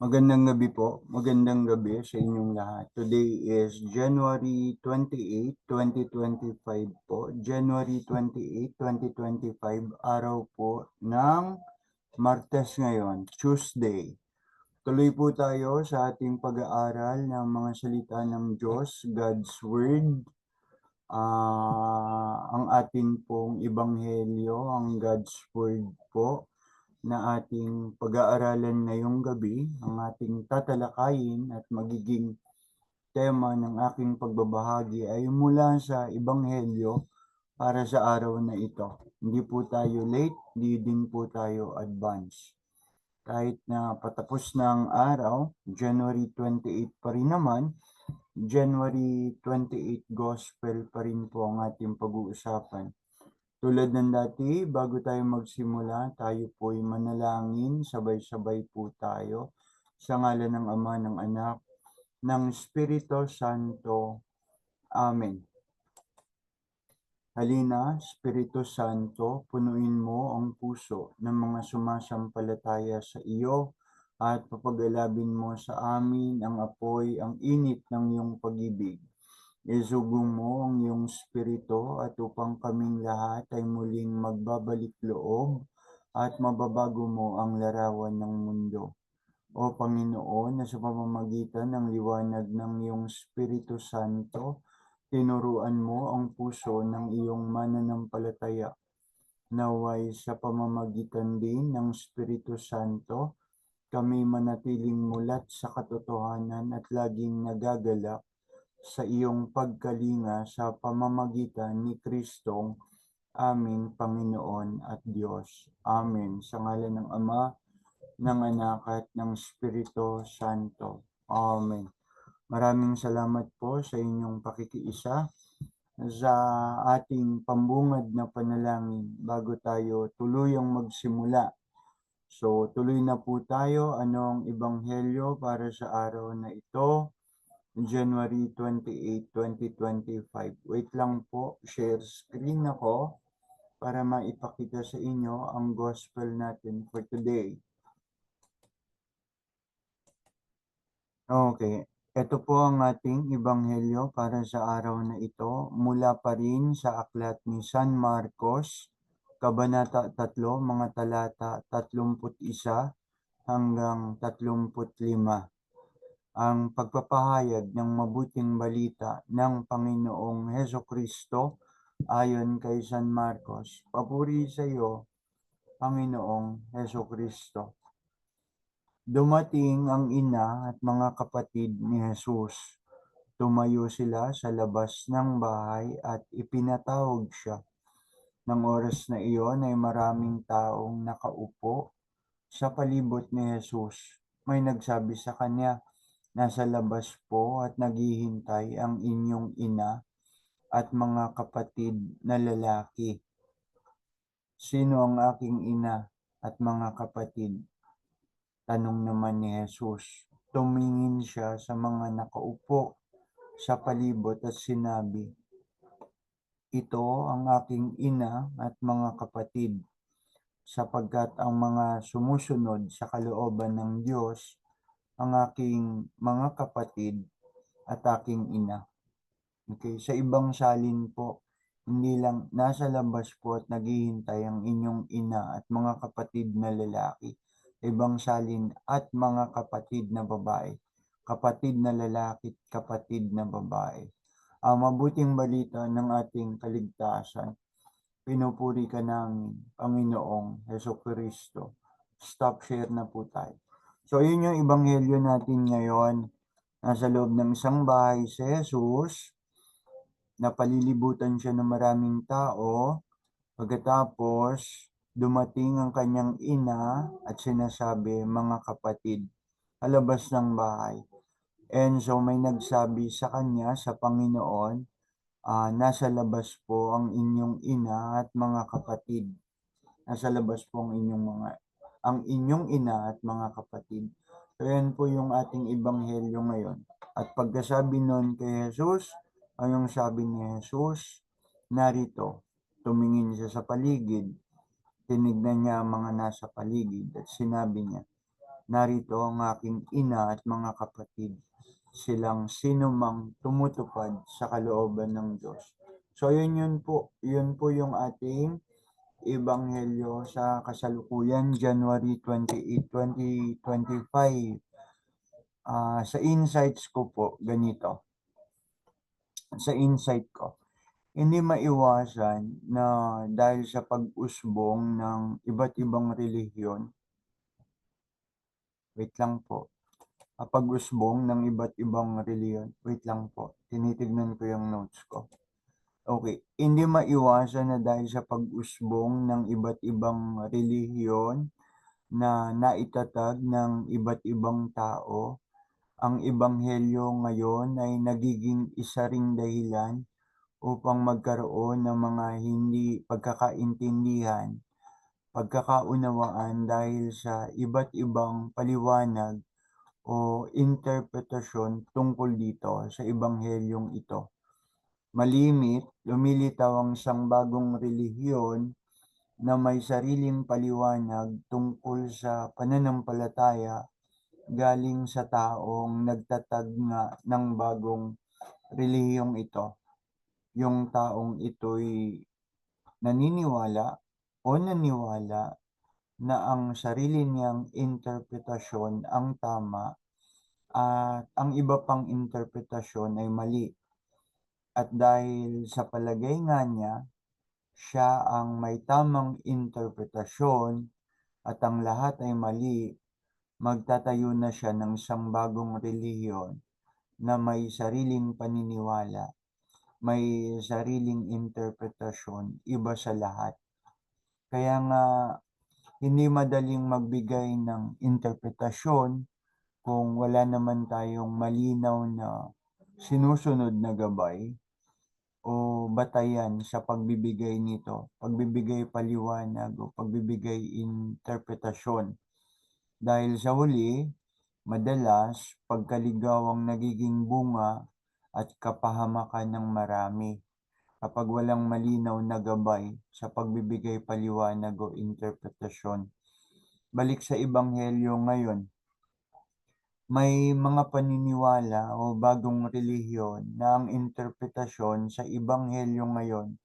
Magandang gabi po. Magandang gabi sa inyong lahat. Today is January 28, 2025 po. January 28, 2025, araw po ng Martes ngayon, Tuesday. Tuloy po tayo sa ating pag-aaral ng mga salita ng Diyos, God's Word. Ah, ang ating pong ibanghelyo, ang God's Word po na ating pag-aaralan ngayong gabi, ang ating tatalakayin at magiging tema ng aking pagbabahagi ay mula sa Ebanghelyo para sa araw na ito. Hindi po tayo late, hindi din po tayo advance. Kahit na patapos na ang araw, January 28 pa rin naman, January 28 Gospel pa rin po ang ating pag-uusapan. Tulad ng dati, bago tayo magsimula, tayo po'y manalangin, sabay-sabay po tayo sa ngalan ng Ama, ng Anak, ng Espiritu Santo. Amen. Halina, Espiritu Santo, punuin mo ang puso ng mga sumasampalataya sa iyo at papagalabin mo sa amin ang apoy, ang init ng iyong pag-ibig Isugo mo ang iyong spirito at upang kaming lahat ay muling magbabalik loob at mababago mo ang larawan ng mundo. O Panginoon, na sa pamamagitan ng liwanag ng iyong Espiritu Santo, tinuruan mo ang puso ng iyong mananampalataya. Naway sa pamamagitan din ng Espiritu Santo, kami manatiling mulat sa katotohanan at laging nagagalak sa iyong pagkalinga sa pamamagitan ni Kristong aming Panginoon at Diyos. Amen. Sa ngalan ng Ama, ng Anak at ng Espiritu Santo. Amen. Maraming salamat po sa inyong pakikiisa sa ating pambungad na panalangin bago tayo tuluyang magsimula. So tuloy na po tayo. Anong ibanghelyo para sa araw na ito? January 28, 2025. Wait lang po, share screen ako para maipakita sa inyo ang gospel natin for today. Okay, ito po ang ating ibanghelyo para sa araw na ito mula pa rin sa aklat ni San Marcos, Kabanata 3, mga talata 31 hanggang 35 ang pagpapahayag ng mabuting balita ng Panginoong Heso Kristo ayon kay San Marcos. Papuri sa iyo, Panginoong Heso Kristo. Dumating ang ina at mga kapatid ni Jesus. Tumayo sila sa labas ng bahay at ipinatawag siya. Nang oras na iyon ay maraming taong nakaupo sa palibot ni Jesus. May nagsabi sa kanya, Nasa labas po at naghihintay ang inyong ina at mga kapatid na lalaki. Sino ang aking ina at mga kapatid? Tanong naman ni Jesus. Tumingin siya sa mga nakaupo sa palibot at sinabi, Ito ang aking ina at mga kapatid, sapagkat ang mga sumusunod sa kalooban ng Diyos ang aking mga kapatid at aking ina. Okay, sa ibang salin po, hindi lang nasa labas po at naghihintay ang inyong ina at mga kapatid na lalaki. Ibang salin at mga kapatid na babae. Kapatid na lalaki at kapatid na babae. Ang mabuting balita ng ating kaligtasan, pinupuri ka namin, Panginoong Heso Kristo. Stop share na po tayo. So, yun yung ibanghelyo natin ngayon. Nasa loob ng isang bahay si Jesus, napalilibutan siya ng maraming tao. Pagkatapos, dumating ang kanyang ina at sinasabi, mga kapatid, alabas ng bahay. And so may nagsabi sa kanya, sa Panginoon, uh, nasa labas po ang inyong ina at mga kapatid. Nasa labas po ang inyong mga ang inyong ina at mga kapatid. So yan po yung ating ibanghelyo ngayon. At pagkasabi nun kay Jesus, anong sabi ni Jesus? Narito, tumingin siya sa paligid, tinignan niya ang mga nasa paligid at sinabi niya, narito ang aking ina at mga kapatid, silang sinumang tumutupad sa kalooban ng Diyos. So yun yun po, yun po yung ating Ebanghelyo sa kasalukuyan, January 28, 2025. Ah, sa insights ko po, ganito. Sa insight ko, hindi maiwasan na dahil sa pag-usbong ng iba't ibang relihiyon, wait lang po, Ah, pag-usbong ng iba't ibang relihiyon, wait lang po, tinitignan ko yung notes ko. Okay, hindi maiwasan na dahil sa pag-usbong ng iba't ibang relihiyon na naitatag ng iba't ibang tao, ang ebanghelyo ngayon ay nagiging isa ring dahilan upang magkaroon ng mga hindi pagkakaintindihan, pagkakaunawaan dahil sa iba't ibang paliwanag o interpretasyon tungkol dito sa ebanghelyong ito. Malimit, lumilitaw ang isang bagong relihiyon na may sariling paliwanag tungkol sa pananampalataya galing sa taong nagtatag nga ng bagong relihiyong ito. Yung taong ito'y naniniwala o naniwala na ang sarili niyang interpretasyon ang tama at ang iba pang interpretasyon ay mali. At dahil sa palagay nga niya, siya ang may tamang interpretasyon at ang lahat ay mali, magtatayo na siya ng isang bagong relihiyon na may sariling paniniwala, may sariling interpretasyon, iba sa lahat. Kaya nga, hindi madaling magbigay ng interpretasyon kung wala naman tayong malinaw na sinusunod na gabay o batayan sa pagbibigay nito, pagbibigay paliwanag o pagbibigay interpretasyon. Dahil sa huli, madalas pagkaligawang nagiging bunga at kapahamakan ng marami kapag walang malinaw na gabay sa pagbibigay paliwanag o interpretasyon. Balik sa Ebanghelyo ngayon, may mga paniniwala o bagong relihiyon na ang interpretasyon sa Ebanghelyo ngayon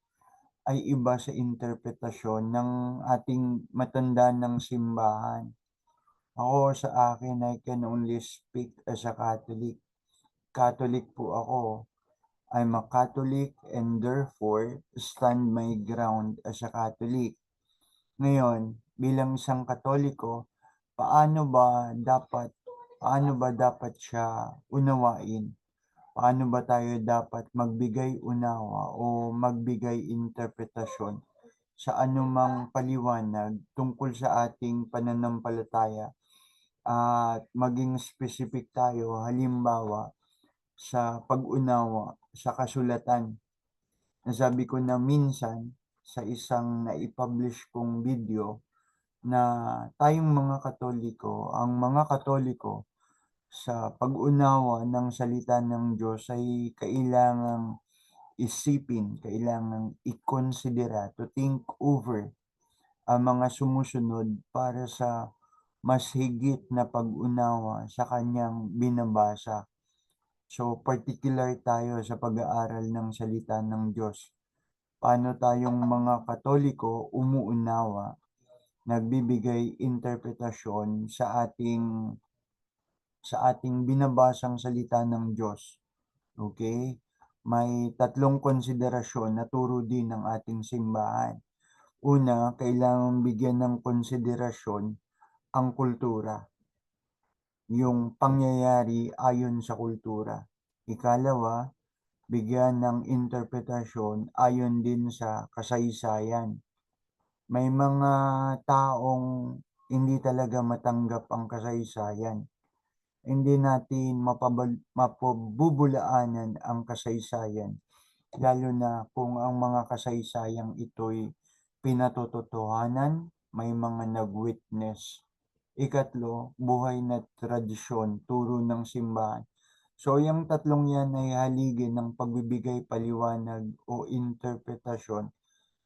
ay iba sa interpretasyon ng ating matanda ng simbahan. Ako sa akin, I can only speak as a Catholic. Catholic po ako I'm a Catholic and therefore stand my ground as a Catholic. Ngayon, bilang isang Katoliko, paano ba dapat paano ba dapat siya unawain? Paano ba tayo dapat magbigay unawa o magbigay interpretasyon sa anumang paliwanag tungkol sa ating pananampalataya at maging specific tayo halimbawa sa pag-unawa sa kasulatan. Nasabi ko na minsan sa isang naipublish kong video na tayong mga Katoliko, ang mga Katoliko sa pag-unawa ng salita ng Diyos ay kailangang isipin, kailangang ikonsidera, to think over ang mga sumusunod para sa mas higit na pag-unawa sa kanyang binabasa So, particular tayo sa pag-aaral ng salita ng Diyos. Paano tayong mga Katoliko umuunawa, nagbibigay interpretasyon sa ating sa ating binabasang salita ng Diyos. Okay? May tatlong konsiderasyon na turo din ng ating simbahan. Una, kailangan bigyan ng konsiderasyon ang kultura yung pangyayari ayon sa kultura. Ikalawa, bigyan ng interpretasyon ayon din sa kasaysayan. May mga taong hindi talaga matanggap ang kasaysayan. Hindi natin mapabubulaanan ang kasaysayan, lalo na kung ang mga kasaysayang ito'y pinatototohanan, may mga nag-witness Ikatlo, buhay na tradisyon, turo ng simbahan. So, yung tatlong yan ay haligi ng pagbibigay paliwanag o interpretasyon,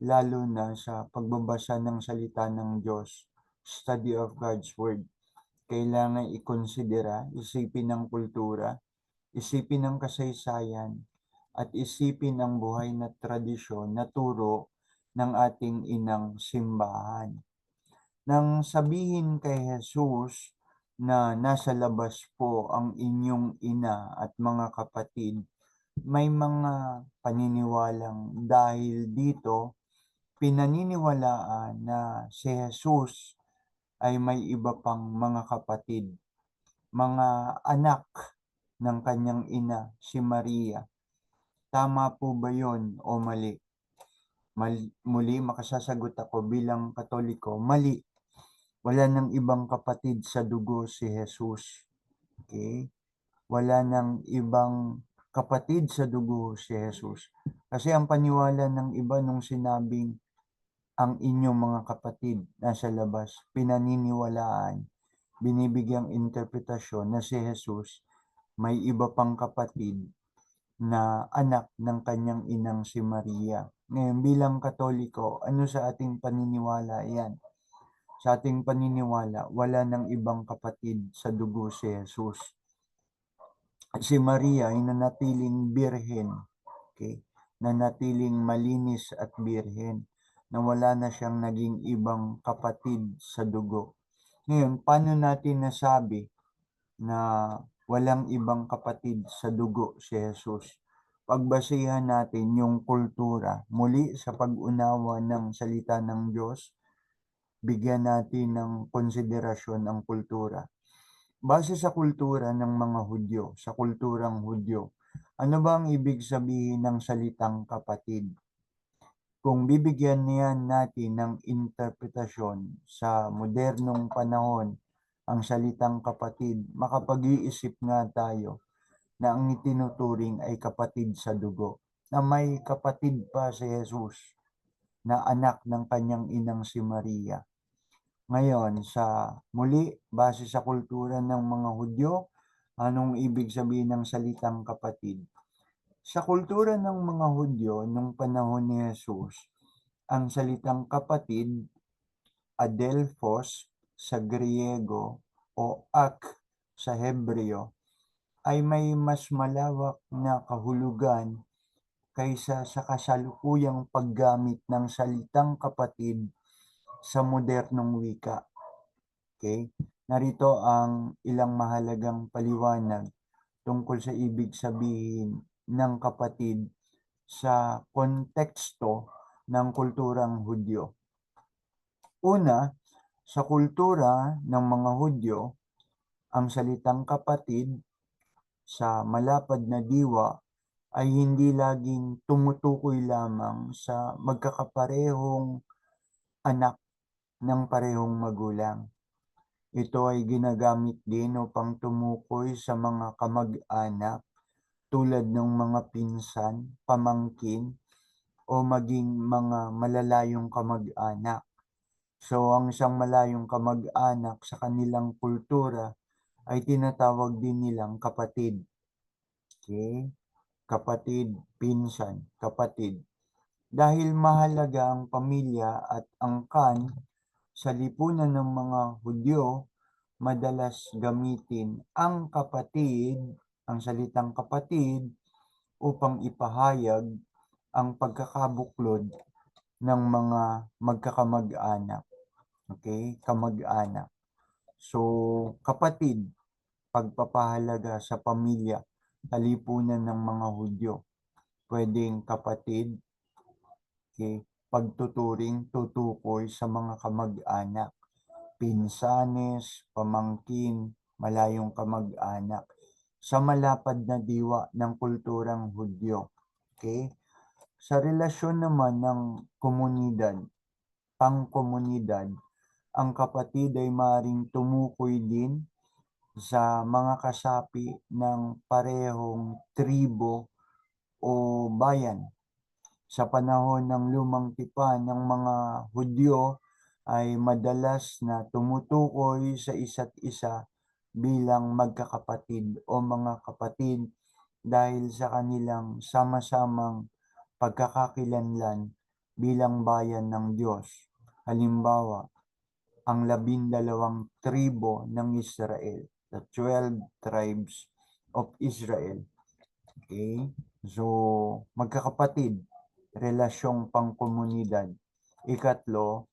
lalo na sa pagbabasa ng salita ng Diyos, study of God's Word. Kailangan ikonsidera, isipin ng kultura, isipin ng kasaysayan, at isipin ang buhay na tradisyon na turo ng ating inang simbahan. Nang sabihin kay Jesus na nasa labas po ang inyong ina at mga kapatid, may mga paniniwalang dahil dito pinaniniwalaan na si Jesus ay may iba pang mga kapatid, mga anak ng kanyang ina, si Maria. Tama po ba yon o mali? Mal- muli makasasagot ako bilang katoliko, mali. Wala nang ibang kapatid sa dugo si Jesus. Okay? Wala nang ibang kapatid sa dugo si Jesus. Kasi ang paniwala ng iba nung sinabing ang inyong mga kapatid nasa labas, pinaniniwalaan, binibigyang interpretasyon na si Jesus may iba pang kapatid na anak ng kanyang inang si Maria. Ngayon, bilang katoliko, ano sa ating paniniwala yan? Sa ating paniniwala, wala ng ibang kapatid sa dugo si Jesus. Si Maria ay nanatiling birhen, okay? nanatiling malinis at birhen na wala na siyang naging ibang kapatid sa dugo. Ngayon, paano natin nasabi na walang ibang kapatid sa dugo si Jesus? Pagbasihan natin yung kultura, muli sa pag-unawa ng salita ng Diyos, bigyan natin ng konsiderasyon ang kultura. Base sa kultura ng mga Hudyo, sa kulturang Hudyo, ano ba ang ibig sabihin ng salitang kapatid? Kung bibigyan niyan natin ng interpretasyon sa modernong panahon ang salitang kapatid, makapag-iisip nga tayo na ang itinuturing ay kapatid sa dugo, na may kapatid pa si Jesus na anak ng kanyang inang si Maria. Ngayon, sa muli, base sa kultura ng mga Hudyo, anong ibig sabihin ng salitang kapatid? Sa kultura ng mga Hudyo nung panahon ni Jesus, ang salitang kapatid, adelphos sa Griego o ak sa Hebreo, ay may mas malawak na kahulugan kaysa sa kasalukuyang paggamit ng salitang kapatid sa modernong wika. Okay? Narito ang ilang mahalagang paliwanag tungkol sa ibig sabihin ng kapatid sa konteksto ng kulturang Hudyo. Una, sa kultura ng mga Hudyo, ang salitang kapatid sa malapad na diwa ay hindi laging tumutukoy lamang sa magkakaparehong anak ng parehong magulang. Ito ay ginagamit din upang tumukoy sa mga kamag-anak tulad ng mga pinsan, pamangkin, o maging mga malalayong kamag-anak. So, ang isang malayong kamag-anak sa kanilang kultura ay tinatawag din nilang kapatid. Okay? Kapatid, pinsan, kapatid. Dahil mahalaga ang pamilya at angkan sa lipunan ng mga Hudyo, madalas gamitin ang kapatid ang salitang kapatid upang ipahayag ang pagkakabuklod ng mga magkakamag-anak. Okay? Kamag-anak. So, kapatid, pagpapahalaga sa pamilya, talipunan ng mga Hudyo. Pwedeng kapatid, okay? pagtuturing, tutukoy sa mga kamag-anak. Pinsanes, pamangkin, malayong kamag-anak sa malapad na diwa ng kulturang Hudyo. Okay? Sa relasyon naman ng komunidad, pangkomunidad, ang kapatid ay maring tumukoy din sa mga kasapi ng parehong tribo o bayan. Sa panahon ng lumang tipan ng mga Hudyo ay madalas na tumutukoy sa isa't isa bilang magkakapatid o mga kapatid dahil sa kanilang sama-samang pagkakakilanlan bilang bayan ng Diyos. Halimbawa, ang labindalawang tribo ng Israel, the 12 tribes of Israel. Okay? So, magkakapatid, relasyong pangkomunidad. Ikatlo,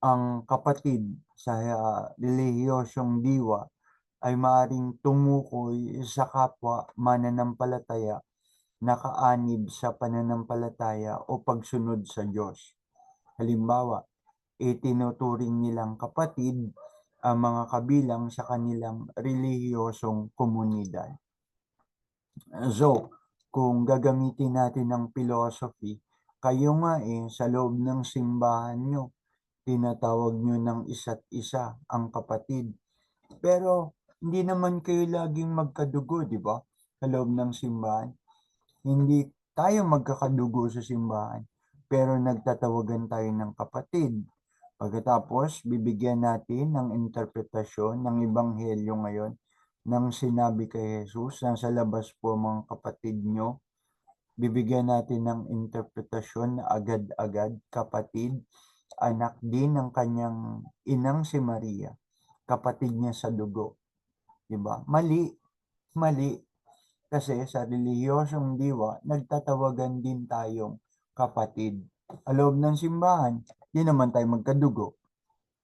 ang kapatid sa uh, relihiyosyong diwa ay maaring tumukoy sa kapwa mananampalataya nakaanib sa pananampalataya o pagsunod sa Diyos. Halimbawa, itinuturing nilang kapatid ang mga kabilang sa kanilang relihiyosong komunidad. So, kung gagamitin natin ng philosophy, kayo nga eh, sa loob ng simbahan nyo, tinatawag nyo ng isa't isa ang kapatid. Pero, hindi naman kayo laging magkadugo, di ba? Sa loob ng simbahan. Hindi tayo magkakadugo sa simbahan, pero nagtatawagan tayo ng kapatid. Pagkatapos, bibigyan natin ng interpretasyon ng Ebanghelyo ngayon ng sinabi kay Jesus na sa labas po mga kapatid nyo. Bibigyan natin ng interpretasyon na agad-agad kapatid, anak din ng kanyang inang si Maria, kapatid niya sa dugo. Diba? Mali, mali. Kasi sa relihiyosong diwa, nagtatawagan din tayong kapatid. Aloob ng simbahan, di naman tayo magkadugo.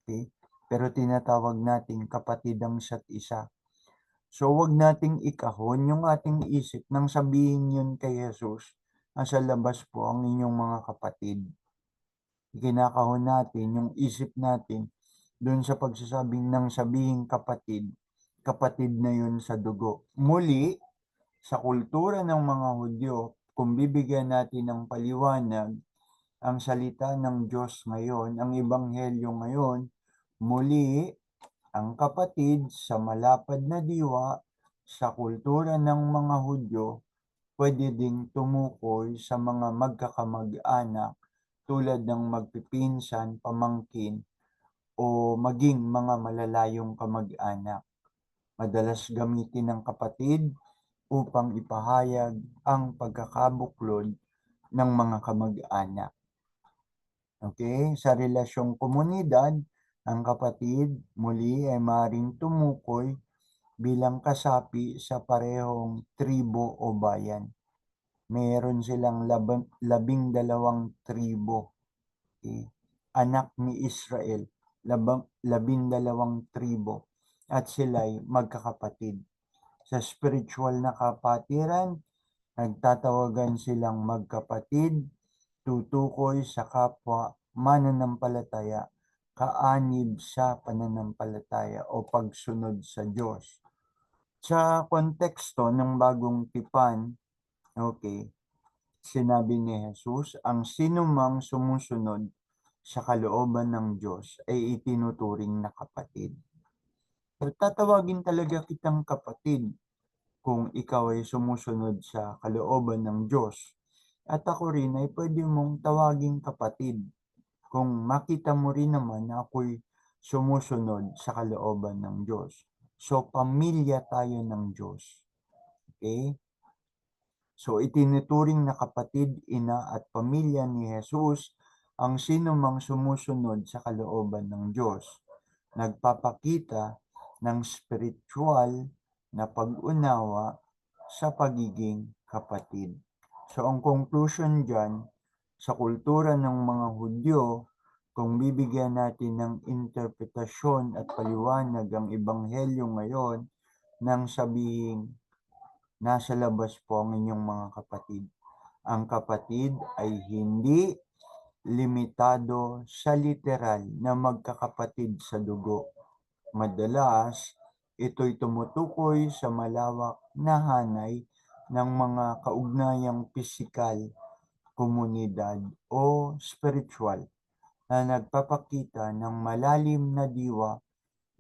Okay? Pero tinatawag natin kapatid ang isa't isa. So wag nating ikahon yung ating isip nang sabihin yun kay Jesus nasa labas po ang inyong mga kapatid. Kinakahon natin yung isip natin doon sa pagsasabing nang sabihin kapatid, kapatid na yun sa dugo. Muli, sa kultura ng mga Hudyo, kung bibigyan natin ng paliwanag ang salita ng Diyos ngayon, ang Ebanghelyo ngayon, muli ang kapatid sa malapad na diwa sa kultura ng mga Hudyo, pwede ding tumukoy sa mga magkakamag-anak tulad ng magpipinsan, pamangkin, o maging mga malalayong kamag-anak. Madalas gamitin ng kapatid upang ipahayag ang pagkakabuklod ng mga kamag-anak. Okay, sa relasyong komunidad, ang kapatid muli ay maring tumukoy bilang kasapi sa parehong tribo o bayan. Meron silang labing, labing dalawang tribo. Okay? Anak ni Israel, labang, labing dalawang tribo. At sila'y magkakapatid sa spiritual na kapatiran, nagtatawagan silang magkapatid, tutukoy sa kapwa mananampalataya, kaanib sa pananampalataya o pagsunod sa Diyos. Sa konteksto ng bagong tipan, okay, sinabi ni Jesus, ang sinumang sumusunod sa kalooban ng Diyos ay itinuturing na kapatid. So, tatawagin talaga kitang kapatid kung ikaw ay sumusunod sa kalooban ng Diyos. At ako rin ay pwede mong tawaging kapatid kung makita mo rin naman na ako'y sumusunod sa kalooban ng Diyos. So, pamilya tayo ng Diyos. Okay? So, itinuturing na kapatid, ina at pamilya ni Jesus ang sino mang sumusunod sa kalooban ng Diyos. Nagpapakita ng spiritual na pag-unawa sa pagiging kapatid. So ang conclusion dyan, sa kultura ng mga Hudyo, kung bibigyan natin ng interpretasyon at paliwanag ang Ebanghelyo ngayon, nang sabihin, nasa labas po ang inyong mga kapatid. Ang kapatid ay hindi limitado sa literal na magkakapatid sa dugo Madalas, ito'y tumutukoy sa malawak na hanay ng mga kaugnayang pisikal, komunidad o spiritual na nagpapakita ng malalim na diwa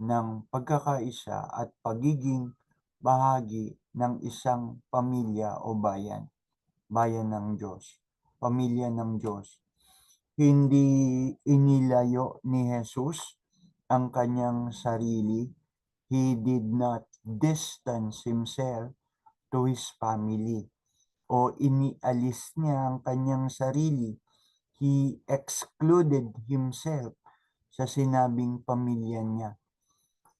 ng pagkakaisa at pagiging bahagi ng isang pamilya o bayan, bayan ng Diyos, pamilya ng Diyos. Hindi inilayo ni Jesus ang kanyang sarili, he did not distance himself to his family o inialis niya ang kanyang sarili. He excluded himself sa sinabing pamilya niya,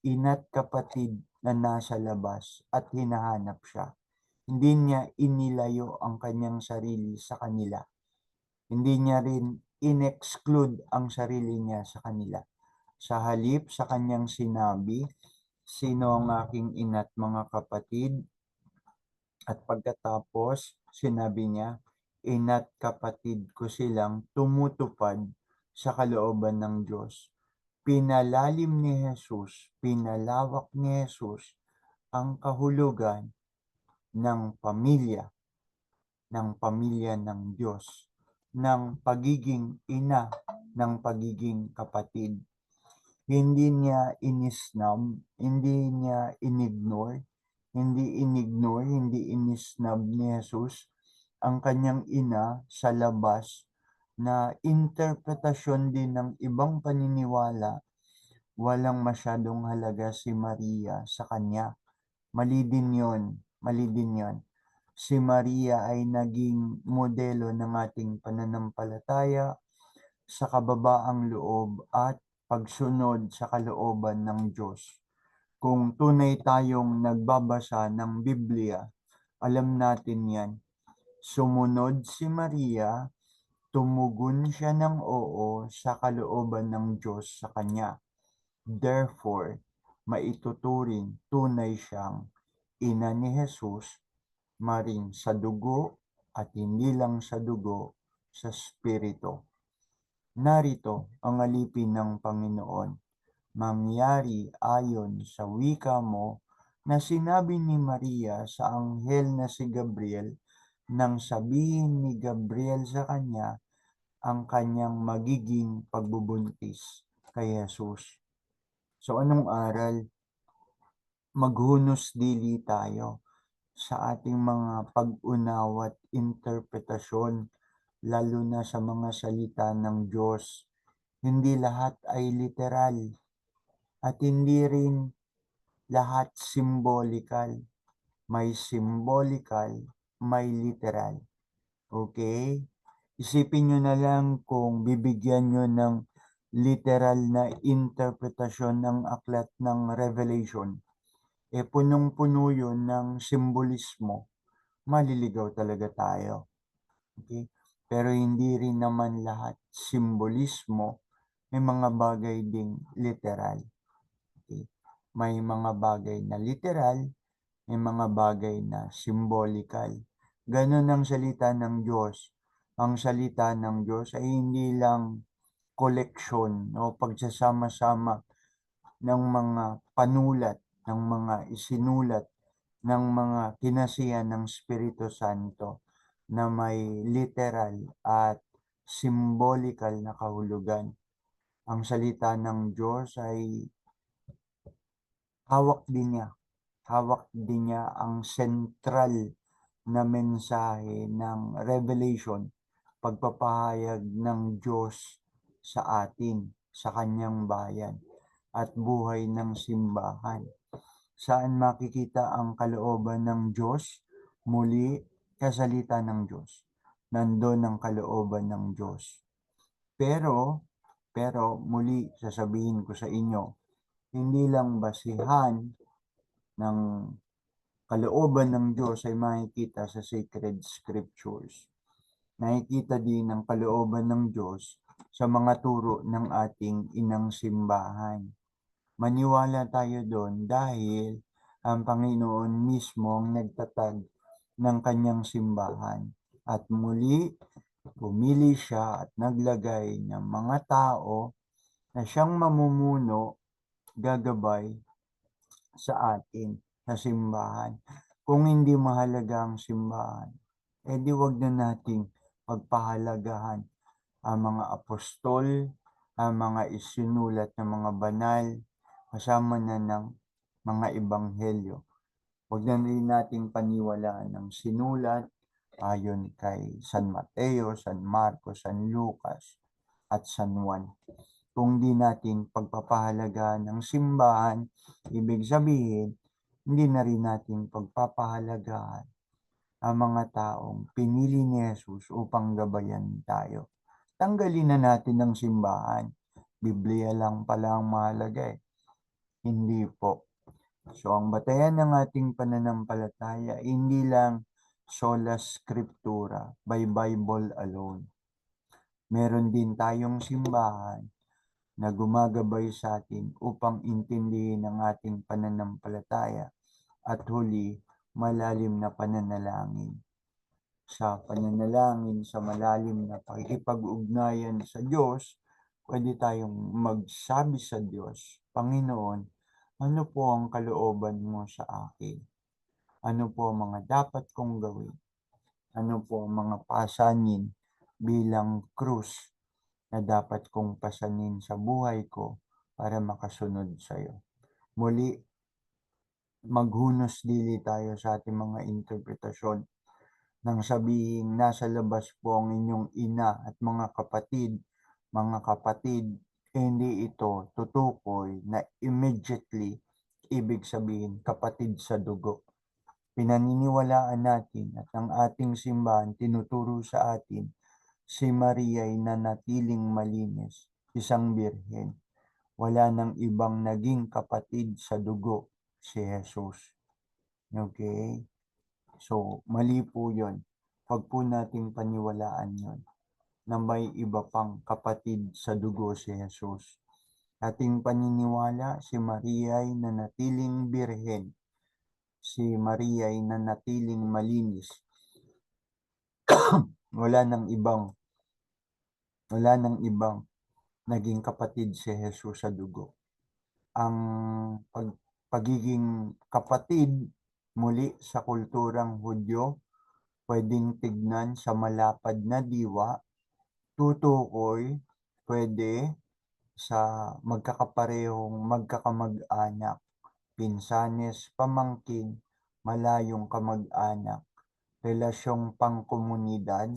ina't kapatid na nasa labas at hinahanap siya. Hindi niya inilayo ang kanyang sarili sa kanila. Hindi niya rin in-exclude ang sarili niya sa kanila. Sa halip sa kanyang sinabi, sino ang aking ina't mga kapatid? At pagkatapos, sinabi niya, ina't kapatid ko silang tumutupad sa kalooban ng Diyos. Pinalalim ni Jesus, pinalawak ni Jesus ang kahulugan ng pamilya, ng pamilya ng Diyos, ng pagiging ina, ng pagiging kapatid. Hindi niya inisnab, hindi niya inignore, hindi inignore, hindi inisnab ni Jesus ang kanyang ina sa labas na interpretasyon din ng ibang paniniwala, walang masyadong halaga si Maria sa kanya. Mali din yun, mali din yun. Si Maria ay naging modelo ng ating pananampalataya sa kababaang loob at pagsunod sa kalooban ng Diyos. Kung tunay tayong nagbabasa ng Biblia, alam natin yan. Sumunod si Maria tumugon siya ng oo sa kalooban ng Diyos sa kanya. Therefore, maituturing tunay siyang ina ni Jesus, maring sa dugo at hindi lang sa dugo, sa spirito. Narito ang alipin ng Panginoon. Mangyari ayon sa wika mo na sinabi ni Maria sa anghel na si Gabriel nang sabihin ni Gabriel sa kanya ang kanyang magiging pagbubuntis kay Jesus. So anong aral? Maghunos dili tayo sa ating mga pag-unawa at interpretasyon lalo na sa mga salita ng Diyos. Hindi lahat ay literal at hindi rin lahat symbolikal. May symbolical, may literal. Okay? Isipin nyo na lang kung bibigyan nyo ng literal na interpretasyon ng aklat ng Revelation. E punong-puno yun ng simbolismo. Maliligaw talaga tayo. Okay? Pero hindi rin naman lahat simbolismo. May mga bagay ding literal. Okay? May mga bagay na literal, may mga bagay na symbolical. Ganon ang salita ng Diyos ang salita ng Diyos ay hindi lang koleksyon o pagsasama-sama ng mga panulat, ng mga isinulat, ng mga kinasiyan ng Espiritu Santo na may literal at symbolical na kahulugan. Ang salita ng Diyos ay hawak din niya. Hawak din niya ang central na mensahe ng revelation pagpapahayag ng Diyos sa atin, sa kanyang bayan, at buhay ng simbahan. Saan makikita ang kalooban ng Diyos? Muli, kasalita ng Diyos. Nandun ang kalooban ng Diyos. Pero, pero muli sasabihin ko sa inyo, hindi lang basihan ng kalooban ng Diyos ay makikita sa sacred scriptures nakikita din ang kalooban ng Diyos sa mga turo ng ating inang simbahan. Maniwala tayo doon dahil ang Panginoon mismo ang nagtatag ng kanyang simbahan. At muli, pumili siya at naglagay ng mga tao na siyang mamumuno, gagabay sa atin sa simbahan. Kung hindi mahalaga ang simbahan, edi wag na nating pagpahalagahan ang mga apostol, ang mga isinulat ng mga banal, kasama na ng mga ebanghelyo. Huwag na rin nating paniwalaan ang sinulat ayon kay San Mateo, San Marcos, San Lucas, at San Juan. Kung di natin pagpapahalagaan ng simbahan, ibig sabihin, hindi na rin natin pagpapahalagaan ang mga taong pinili ni Jesus upang gabayan tayo. Tanggalin na natin ang simbahan. Biblia lang pala ang mahalaga eh. Hindi po. So ang batayan ng ating pananampalataya, hindi lang sola scriptura, by Bible alone. Meron din tayong simbahan na gumagabay sa atin upang intindihin ang ating pananampalataya at huli, malalim na pananalangin. Sa pananalangin, sa malalim na pakikipag-ugnayan sa Diyos, pwede tayong magsabi sa Diyos, Panginoon, ano po ang kalooban mo sa akin? Ano po ang mga dapat kong gawin? Ano po ang mga pasanin bilang krus na dapat kong pasanin sa buhay ko para makasunod sa iyo? Muli, maghunos dili tayo sa ating mga interpretasyon nang sabihin nasa labas po ang inyong ina at mga kapatid, mga kapatid, hindi ito tutukoy na immediately ibig sabihin kapatid sa dugo. Pinaniniwalaan natin at ang ating simbahan tinuturo sa atin si Maria ay nanatiling malinis, isang birhen. Wala nang ibang naging kapatid sa dugo si Jesus. Okay? So, mali po yun. Huwag po nating paniwalaan yun na may iba pang kapatid sa dugo si Jesus. Ating paniniwala, si Maria ay nanatiling birhen. Si Maria ay nanatiling malinis. wala nang ibang wala nang ibang naging kapatid si Jesus sa dugo. Ang pag, pagiging kapatid muli sa kulturang Hudyo, pwedeng tignan sa malapad na diwa tutukoy pwede sa magkakaparehong magkakamag-anak, pinsanes, pamangkin, malayong kamag-anak, relasyong pangkomunidad,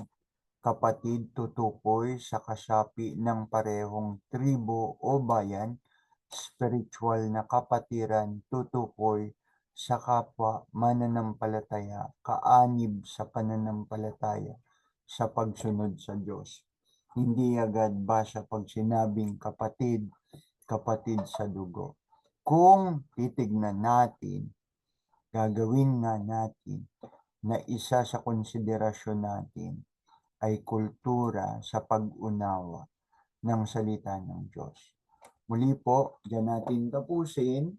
kapatid tutukoy sa kasapi ng parehong tribo o bayan, spiritual na kapatiran tutukoy sa kapwa mananampalataya, kaanib sa pananampalataya sa pagsunod sa Diyos hindi agad basa pag sinabing kapatid, kapatid sa dugo. Kung titignan natin, gagawin nga natin na isa sa konsiderasyon natin ay kultura sa pag-unawa ng salita ng Diyos. Muli po, dyan natin tapusin.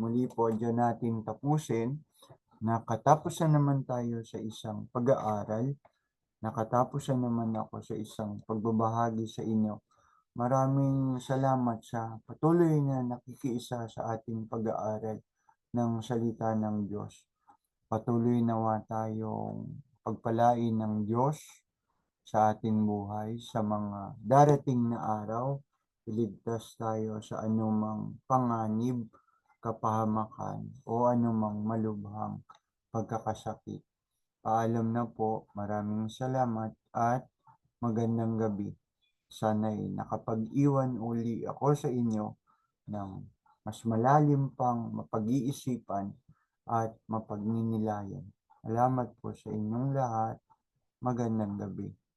Muli po, dyan natin tapusin. Nakatapusan naman tayo sa isang pag-aaral Nakatapos na naman ako sa isang pagbabahagi sa inyo. Maraming salamat sa patuloy na nakikiisa sa ating pag-aaral ng salita ng Diyos. Patuloy nawa tayong pagpalain ng Diyos sa ating buhay sa mga darating na araw. Iligtas tayo sa anumang panganib, kapahamakan o anumang malubhang pagkakasakit Paalam na po, maraming salamat at magandang gabi. Sana'y nakapag-iwan uli ako sa inyo ng mas malalim pang mapag-iisipan at mapagninilayan. Salamat po sa inyong lahat. Magandang gabi.